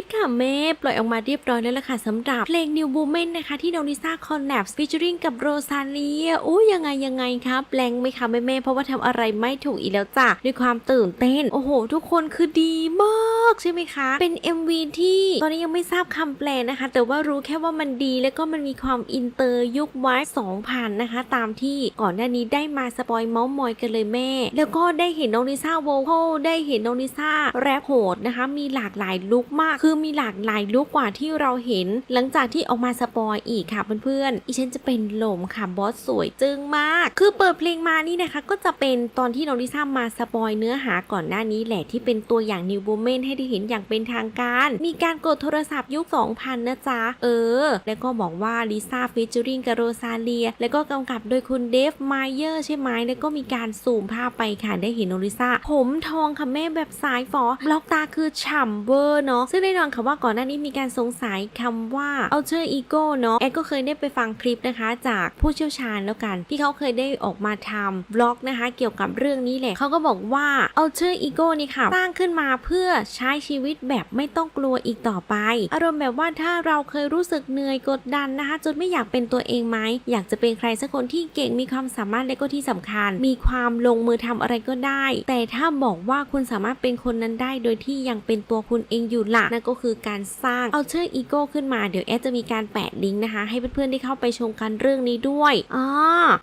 ดค่ะแม่ปล่อยออกมาเรียบร้อยแล้วล่ะค่ะสำหรับเพลง New Woman นะคะที่น้องลิซ่าคอลแลบฟิชเจอริงกับโรซาเลียอู้ยังไงยังไงครับแปลงไหมคะแม่แม่เพราะว่าทำอะไรไม่ถูกอีกแล้วจ้ะด้วยความตื่นเต้น โอ้โห ทุกคนคือดีมากใช่ไหมคะ เป็น MV ที่ตอนนี้ยังไม่ทราบคำแปลนะคะ แต่ว่ารู้แค่ว่ามันดีแล้วก็มันมีความอินเตอร์ยุคไวัย2000นนะคะ ตามที่ก่อนหน้านี้ได้มาสปอยเมาส์มอยกันเลยแม่ แล้วก็ได้เห็นน้องลิซ่าโวคอลได้เห็นน้องลิซ่าแรปโหดนะคะ มีหลากหลายลุคมากคืือมีหลากหลายลุคกว่าที่เราเห็น หลังจากที่ออกมาสปอยอีกค่ะเพื่อนๆอีฉันจะเป็นลมค่ะบอสสวยจึงมาก คือเปิดเพลงมานี่นะคะก็จะเป็นตอนที่น้องลิซ่ามาสปอยเนื้อหาก่อนหน้านี้แหละที่เป็นตัวอย่าง New Woman ให้ได้เห็นอย่างเป็นทางการ มีการกดโทรศัพท์ยุค 2000 นะจ๊ะ เออ แล้วก็บอกว่าลิซ่าฟิชเจอริงกับโรซาเลีย แล้วก็กำกับโดยคุณเดฟไมเยอร์ใช่ไหมแล้วก็มีการซูมภาพไปค่ะได้เห็นน้องลิซ่าผมทองค่ะแม่แบบสายฝอบล็อกตาคือฉ่ำเวอร์เนาะซึ่งแน่นอนค่ะว่าก่อนหน้านี้มีการสงสัยคำว่า alter ego เนาะแอดก็เคยได้ไปฟังคลิปนะคะ จากผู้เชี่ยวชาญแล้วกัน ที่เขาเคยได้ออกมาทำบล็อกนะคะ เกี่ยวกับเรื่องนี้แหละเขาก็บอกว่า alter ego นี่ค่ะ สร้างขึ้นมาเพื่อใช้ชีวิตแบบไม่ต้องกลัวอีกต่อไป อารมณ์แบบว่าถ้าเราเคยรู้สึกเหนื่อยกดดันนะคะ จนไม่อยากเป็นตัวเองไหมอยากจะเป็นใครสักคนที่เก่งมีความสามารถและก็ที่สำคัญ มีความลงมือทำอะไรก็ได้ แต่ถ้าบอกว่าคุณสามารถเป็นคนนั้นได้โดยที่ยังเป็นตัวคุณเองอยู่ละนั่นก็คือการสร้าง alter ego ขึ้นมา เดี๋ยวแอดจะมีการแปะลิงก์นะคะ ให้เพื่อนๆได้เข้าไปชมกันเรื่องนี้ด้วยอ่า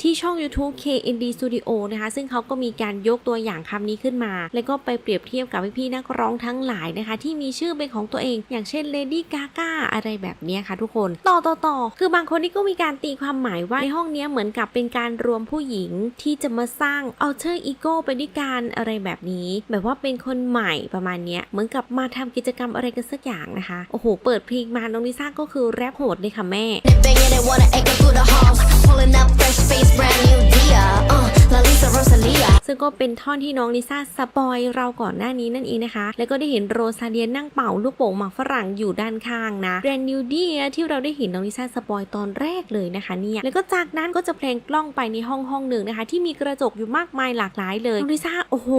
ที่ช่อง YouTube KND Studio นะคะ ซึ่งเขาก็มีการยกตัวอย่างคำนี้ขึ้นมา แล้วก็ไปเปรียบเทียบกับพี่ๆนักร้องทั้งหลายนะคะ ที่มีชื่อเป็นของตัวเอง อย่างเช่น Lady Gaga อะไรแบบเนี้ยค่ะทุกคนต่อต่อต่อคือบางคนนี่ก็มีการตีความหมายว่าในห้องเนี้ยเหมือนกับเป็นการรวมผู้หญิงที่จะมาสร้าง alter ego ไปด้วยกันอะไรแบบนี้ แบบว่าเป็นคนใหม่ประมาณเนี้ยเหมือนกับมาทำกิจกรรมอะไรกันสักอย่างนะคะ โอ้โห เปิดเพลงมาน้องลิซ่าก็คือแรปโหดเลยค่ะแม่ Banging it, wanna egg it through the halls. Pulling up fresh face, brand new Dia. Uh, La Lisa Rosalia. ซึ่งก็เป็นท่อนที่น้องลิซ่าสปอยเราก่อนหน้านี้นั่นเองนะคะ แล้วก็ได้เห็นโรซาเลียนั่งเป่าลูกโป่งหมากฝรั่งอยู่ด้านข้างนะแบรนด์นิวเดียที่เราได้เห็นน้องลิซ่าสปอยตอนแรกเลยนะคะเนี่ย แล้วก็จากนั้นก็จะเพลงกล้องไปในห้องห้องหนึ่งนะคะ ที่มีกระจกอยู่มากมายหลากหลายเลยน้องลิซ่าโอ้โห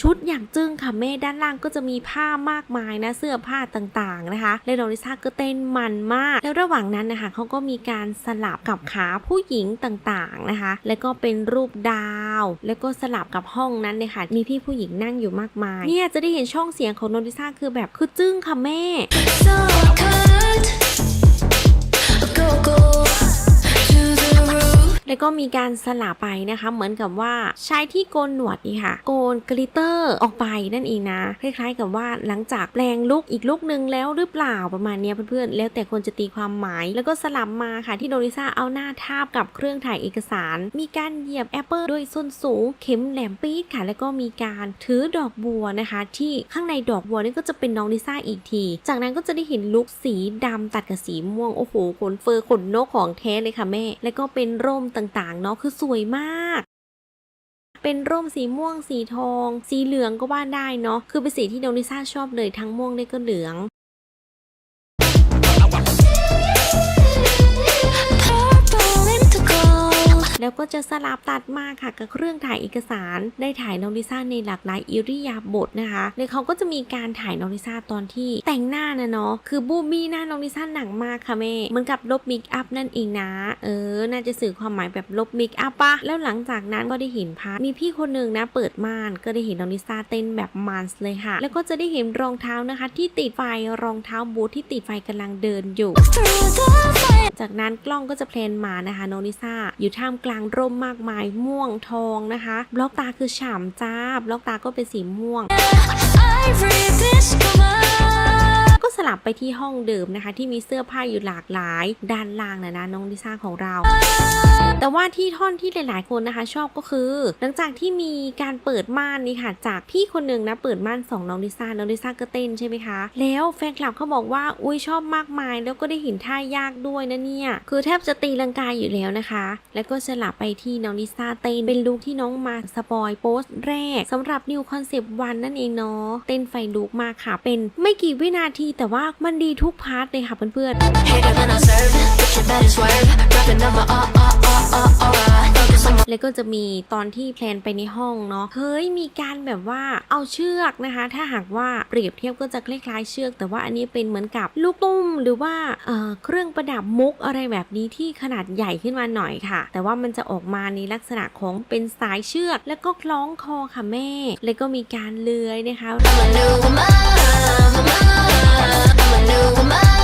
ชุดอย่างจึ้งค่ะแม่ด้านล่างก็จะมีผ้ามากมายนะเสื้อผ้าต่างๆนะคะและโดริซ่าก็เต้นมันมาก แล้วระหว่างนั้นนะคะเขาก็มีการสลับกับขาผู้หญิงต่างๆนะคะ แล้วก็เป็นรูปดาว แล้วก็สลับกับห้องนั้นเลยค่ะมีพี่ผู้หญิงนั่งอยู่มากมาย เนี่ยจะได้เห็นช่องเสียงของโดริซ่าคือแบบคือจึ้งค่ะแม่ แล้วก็มีการสลับไปนะคะ เหมือนกับว่าชายที่โกนหนวดนี่ค่ะ โกนกลิตเตอร์ออกไปนั่นเองนะ คล้ายๆกับว่าหลังจากแปลงลุกอีกลุกหนึ่งแล้วหรือเปล่าประมาณนี้เพื่อนๆ แล้วแต่คนจะตีความหมาย แล้วก็สลับมาค่ะที่โดริซ่าเอาหน้าทาบกับเครื่องถ่ายเอกสาร มีการเหยียบแอปเปิลด้วยส้นสูง เข็มแหลมปี๊ดค่ะ แล้วก็มีการถือดอกบัวนะคะ ที่ข้างในดอกบัวนี่ก็จะเป็นน้องลิซ่าอีกที จากนั้นก็จะได้เห็นลุคสีดำตัดกับสีม่วงโอ้โหขนเฟอร์ขนนกของแท้เลยค่ะแม่ แล้วก็เป็นร่มต่างๆ เนาะคือสวยมาก เป็นร่มสีม่วง สีทอง สีเหลืองก็ว่าได้เนาะ คือเป็นสีที่โดนิซ่าชอบเลยทั้งม่วงได้ก็เหลือง แล้วก็จะสลับตัดมาค่ะกับเครื่องถ่ายเอกสาร ได้ถ่ายน้องลิซ่าในหลากหลายอิริยาบถนะคะแล้วเขาก็จะมีการถ่ายน้องลิซ่าตอนที่แต่งหน้านะเนาะคือบูบี้หน้าน้องลิซ่าหนักมากค่ะแม่เหมือนกับลบมิกอัพนั่นเองนะ เออ น่าจะสื่อความหมายแบบลบมิกอัพปะแล้วหลังจากนั้นก็ได้เห็นพาร์ทมีพี่คนหนึ่งนะเปิดม่านก็ได้เห็นน้องลิซ่าเต้นแบบมันส์เลยค่ะ แล้วก็จะได้เห็นรองเท้านะคะ ที่ติดไฟรองเท้าบูทที่ติดไฟกำลังเดินอยู่ จากนั้นกล้องก็จะเพลนมานะคะโนนิซ่าอยู่ท่ามกลางร่มมากมายม่วงทองนะคะ บล็อกตาคือฉ่ำจ้าบล็อกตาก็เป็นสีม่วง Ivory discover. ก็สลับไปที่ห้องเดิมนะคะ ที่มีเสื้อผ้าอยู่หลากหลาย ด้านล่างนะนะน้องลิซ่าของเรา แต่ว่าที่ท่อนที่หลาย ๆ คนนะคะ ชอบก็คือ หลังจากที่มีการเปิดม่านนี่ค่ะ จากพี่คนหนึ่งนะเปิดม่านสองน้องลิซ่าน้องลิซ่าก็เต้นใช่ไหมคะ แล้วแฟนคลับเขาบอกว่าอุ้ยชอบมากมาย แล้วก็ได้เห็นท่ายากด้วยนะเนี่ยคือแทบจะตีลังกายอยู่แล้วนะคะ แล้วก็สลับไปที่น้องลิซ่าเต้นเป็นลุคที่น้องมาสปอยโพสต์แรกสำหรับนิวคอนเซปต์วันนั่นเองเนาะเต้นไฟลุกมากค่ะเป็นไม่กี่วินาทีแต่ว่ามันดีทุกพาร์ทเลยค่ะเพื่อน Hate it when I serve, bitch, you better swerve. Dropping number, uh, uh, uh, uh, alright. Focus on my ๆแล้วก็จะมีตอนที่แพลนไปในห้องเนาะเฮ้ยมีการแบบว่าเอาเชือกนะคะ ถ้าหากว่าเปรียบเทียบก็จะคล้ายๆเชือก แต่ว่าอันนี้เป็นเหมือนกับลูกตุ้มหรือว่าเอ่อเครื่องประดับมุกอะไรแบบนี้ที่ขนาดใหญ่ขึ้นมาหน่อยค่ะ แต่ว่ามันจะออกมาในลักษณะของเป็นสายเชือก แล้วก็คล้องคอค่ะแม่ แล้วก็มีการเลื้อยนะคะ I'm a new woman, woman. I'm a new woman, woman.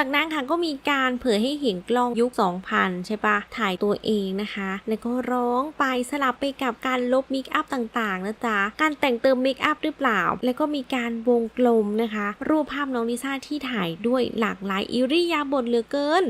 จากนั้นค่ะก็มีการเผยให้เห็นกล้องยุค 2000 ใช่ปะถ่ายตัวเองนะคะ แล้วก็ร้องไปสลับไปกับการลบมิกอัพต่างๆนะจ๊ะ การแต่งเติมมิกอัพหรือเปล่า แล้วก็มีการวงกลมนะคะ รูปภาพน้องลิซ่าที่ถ่ายด้วยหลากหลายอิริยาบถเหลือเกิน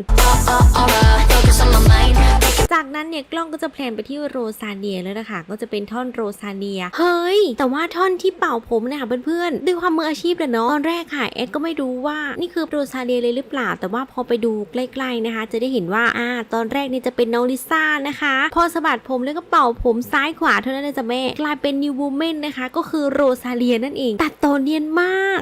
จากนั้นเนี่ยกล้องก็จะแพลนไปที่โรซาเนียแล้วนะคะ ก็จะเป็นท่อนโรซาเนีย เฮ้ย แต่ว่าท่อนที่เป่าผมนะคะเพื่อนๆ ด้วยความมืออาชีพเลยเนาะ ตอนแรกค่ะเอ็ดก็ไม่รู้ว่านี่คือโรซาเนียเลยหรือเปล่าแต่ว่าพอไปดูใกล้ๆนะคะ จะได้เห็นว่าอ่าตอนแรกนี่จะเป็นน้องลิซ่านะคะ พอสะบัดผมแล้วก็เป่าผมซ้ายขวาเท่านั้นเลยจะแม่ กลายเป็นนิวบูเมนนะคะ ก็คือโรซาเลียนั่นเอง ตัดต่อเนียนมาก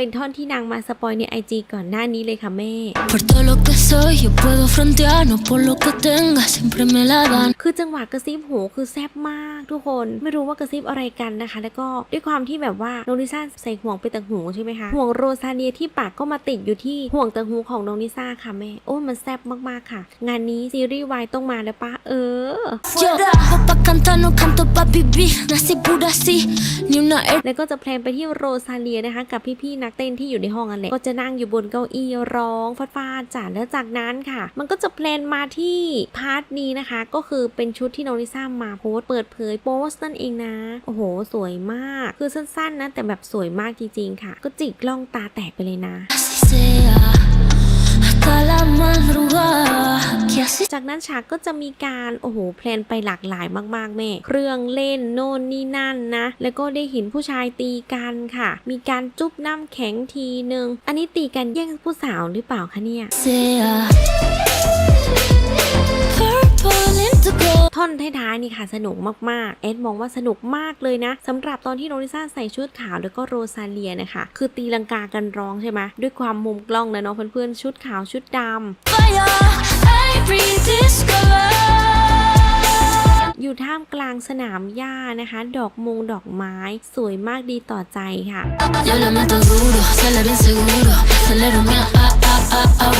เป็นท่อนที่นางมาสปอยในไอจีก่อนหน้านี้เลยค่ะแม่ Por todo lo que soy, yo puedo frontear, no por lo que tenga, siempre me la dan. คือจังหวะกระซิบหูคือแซ่บมากทุกคน ไม่รู้ว่ากระซิบอะไรกันนะคะ แล้วก็ด้วยความที่แบบว่าน้องลิซ่าใส่ห่วงไปต่างหูใช่ไหมคะ ห่วงโรซาเนียที่ปากก็มาติดอยู่ที่ห่วงต่างหูของน้องลิซ่าค่ะแม่ โอ้มันแซ่บมากๆค่ะ งานนี้ซีรีส์วายต้องมาแล้วปะเออ Yo, pa' cantar, no canto pa' vivir, nací pura así, ni una แล้วก็จะแพลนไปที่โรซาเลียนะคะ กับพี่ๆนักเต้นที่อยู่ในห้องนั่นแหละก็จะนั่งอยู่บนเก้าอี้ร้องฟาดฟาดจ่าแล้วจากนั้นค่ะ มันก็จะแพลนมาที่พาร์ทนี้นะคะ ก็คือเป็นชุดที่น้องลิซ่ามาโพสเปิดเผยโพสต์นั่นเองนะ โอ้โห สวยมาก คือสั้นๆนะ แต่แบบสวยมากจริงๆค่ะ ก็จิกล้องตาแตกไปเลยนะ así sea, hasta la madrugada, que así จากนั้นฉากก็จะมีการโอ้โหแพลนไปหลากหลายมากๆแม่ เครื่องเล่นโน่นนี่นั่นนะ แล้วก็ได้เห็นผู้ชายตีกันค่ะ มีการจุ๊บน้ำแข็งทีหนึ่งอันนี้ตีกันแย่งผู้สาวหรือเปล่าคะเนี่ย sea. Purple indigo. ท่อนท้ายๆนี่ค่ะสนุกมากๆ เอ็ดมองว่าสนุกมากเลยนะสำหรับตอนที่โนริซ่าใส่ชุดขาวแล้วก็โรซาเลียนะคะ คือตีลังกากันร้องใช่ไหมด้วยความมุมกล้องนะเนาะเพื่อนๆชุดขาวชุดดำ Fire, I rediscover. อยู่ท่ามกลางสนามหญ้านะคะ ดอกมงดอกไม้สวยมากดีต่อใจค่ะ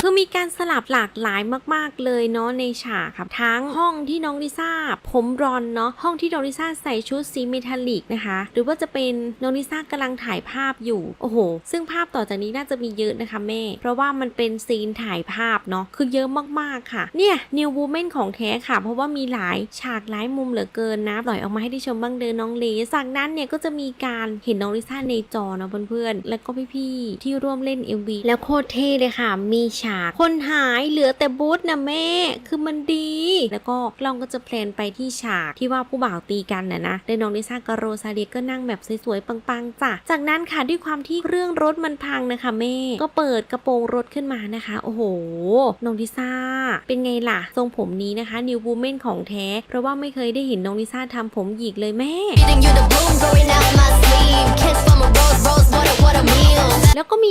คือมีการสลับหลากหลายมาก ๆ เลยเนาะในฉากครับทั้งห้องที่น้องลิซ่าผมรอนเนาะห้องที่น้องลิซ่าใส่ชุดสีเมทัลลิกนะคะ หรือว่าจะเป็นน้องลิซ่ากำลังถ่ายภาพอยู่โอ้โห ซึ่งภาพต่อจากนี้น่าจะมีเยอะนะคะแม่ เพราะว่ามันเป็นซีนถ่ายภาพเนาะคือเยอะมากๆค่ะ เนี่ยนิวบูเมนของแท้ค่ะ เพราะว่ามีหลายฉากหลายมุมเหลือเกินนะปล่อยออกมาให้ได้ชมบ้างเดินน้องเลจากนั้นเนี่ยก็จะมีการเห็นน้องลิซ่าในจอเนาะเพื่อนๆแล้วก็พี่ๆที่ร่วมเล่น MV แล้วโคตรเท่เลยค่ะมีฉาก คนหายเหลือแต่บูธนะแม่ คือมันดี แล้วก็กล้องก็จะแพลนไปที่ฉากที่ว่าผู้บ่าวตีกันนะนะแล้วน้องลิซ่ากับโรซาเลียก็นั่งแบบสวยๆปังๆจ้ะจากนั้นค่ะด้วยความที่เครื่องรถมันพังนะคะแม่ ก็เปิดกระโปรงรถขึ้นมานะคะ โอ้โหน้องลิซ่า เป็นไงล่ะ ทรงผมนี้นะคะนิวบูเมนของแท้ เพราะว่าไม่เคยได้เห็นน้องลิซ่าทำผมหยิกเลยแม่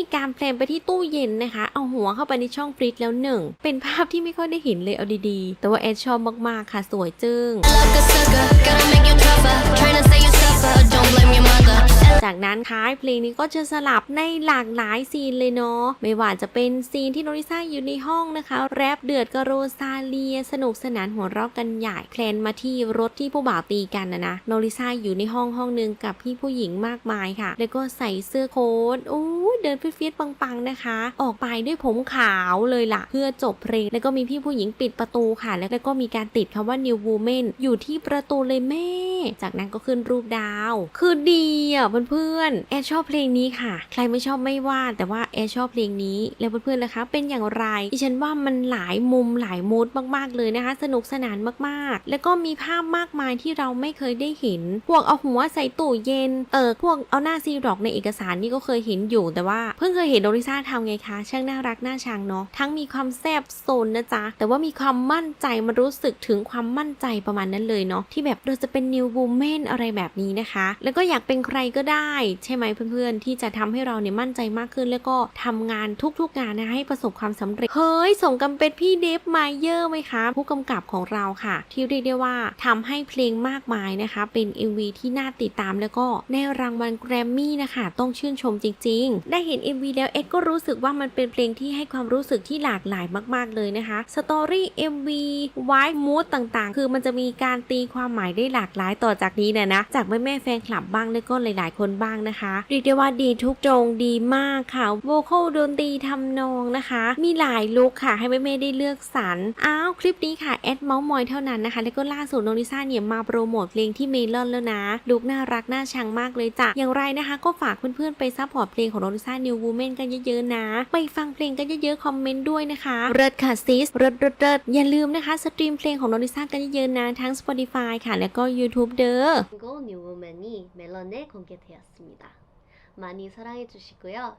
ก็มีการแพลนไปที่ตู้เย็นนะคะ เอาหัวเข้าไปในช่องฟรีซแล้วหนึ่ง เป็นภาพที่ไม่ค่อยได้เห็นเลยเอาดีๆ แต่ว่าแอดชอบมากๆค่ะสวยจึง้ง so don't blame your mother. จากนั้นท้ายเพลงนี้ก็จะสลับในหลากหลายซีนเลยเนาะไม่ว่าจะเป็นซีนที่โนริซ่าอยู่ในห้องนะคะ แรปเดือดกับโรซาเลีย สนุกสนานหัวเราะกันใหญ่แพลนมาที่รถที่ผู้บ่าวตีกันนะนะโนริซ่าอยู่ในห้องห้องหนึ่งกับพี่ผู้หญิงมากมายค่ะ แล้วก็ใส่เสื้อโค้ทโอ้เดินเฟียดๆปังๆนะคะ ออกไปด้วยผมขาวเลยล่ะ เพื่อจบเพลงแล้วก็มีพี่ผู้หญิงปิดประตูค่ะ แล้วก็มีการติดคำว่า new woman อยู่ที่ประตูเลยแม่ จากนั้นก็ขึ้นรูปดาวคือดีอะเพื่อนๆแอร์ชอบเพลงนี้ค่ะ ใครไม่ชอบไม่ว่า แต่ว่าแอร์ชอบเพลงนี้แล้วเพื่อนๆนะคะ เป็นอย่างไรดิฉันว่ามันหลายมุมหลายมูดมากๆเลยนะคะ สนุกสนานมากๆ แล้วก็มีภาพมากมายที่เราไม่เคยได้เห็น พวกเอาหัวใส่ตู้เย็นเออพวกเอาหน้าซีดอกในเอกสารนี่ก็เคยเห็นอยู่ แต่ว่าเพิ่งเคยเห็นโดริซ่าทำไงคะช่างน่ารักน่าชังเนาะทั้งมีความแซบโซนนะจ๊ะแต่ว่ามีความมั่นใจมันรู้สึกถึงความมั่นใจประมาณนั้นเลยเนาะที่แบบเราจะเป็นนิวบูเมนอะไรแบบนี้นะคะ แล้วก็อยากเป็นใครก็ได้ ใช่ไหมเพื่อนๆ ที่จะทำให้เราเนี่ยมั่นใจมากขึ้น แล้วก็ทำงานทุกๆงานนะให้ประสบความสำเร็จ เฮ้ยสมกับเป็นพี่เดฟไมเยอร์ไหมคะ ผู้กำกับของเราค่ะ ที่เรียกได้ว่าทำให้เพลงมากมายนะคะ เป็น MV ที่น่าติดตามแล้วก็ในรางวัลแกรมมี่นะคะ ต้องชื่นชมจริง ๆ ได้เห็น MV แล้วเอ็ดก็รู้สึกว่ามันเป็นเพลงที่ให้ความรู้สึกที่หลากหลายมาก ๆ เลยนะคะสตอรี่ MV ไวท์มูดต่างๆ คือมันจะมีการตีความหมายได้หลากหลายต่อจากนี้เนี่ยนะ จากแม่ม่ๆแฟนคลับบ้างแล้วก็หลาย ๆ คนบ้างนะคะเรียกได้ว่าดีทุกตรงดีมากค่ะโวคอลดนตรีทำนองนะคะ มีหลายลุคค่ะให้แม่แม่ๆได้เลือกสรรอ้าวคลิปนี้ค่ะแอดเมาส์มอยเท่านั้นนะคะแล้วก็ล่าสุดน้องลิซ่าเนี่ยมาโปรโมทเพลงที่เมลอนแล้วนะลุคน่ารักน่าชังมากเลยจ้ะอย่างไรนะคะ ก็ฝากเพื่อนๆไปซัพพอร์ตเพลงของน้องลิซ่า New Woman กันเยอะๆนะ ไปฟังเพลงกันเยอะๆคอมเมนต์ด้วยนะคะเริดค่ะซิสเริดเริดเริดอย่าลืมนะคะสตรีมเพลงของน้องลิซ่ากันเยอะๆนะทั้ง Spotify ค่ะ แล้วก็ YouTube เด้อ고 뉴우먼이 멜론에 공개되었습니다. 많이 사랑해 주시고요.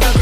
Than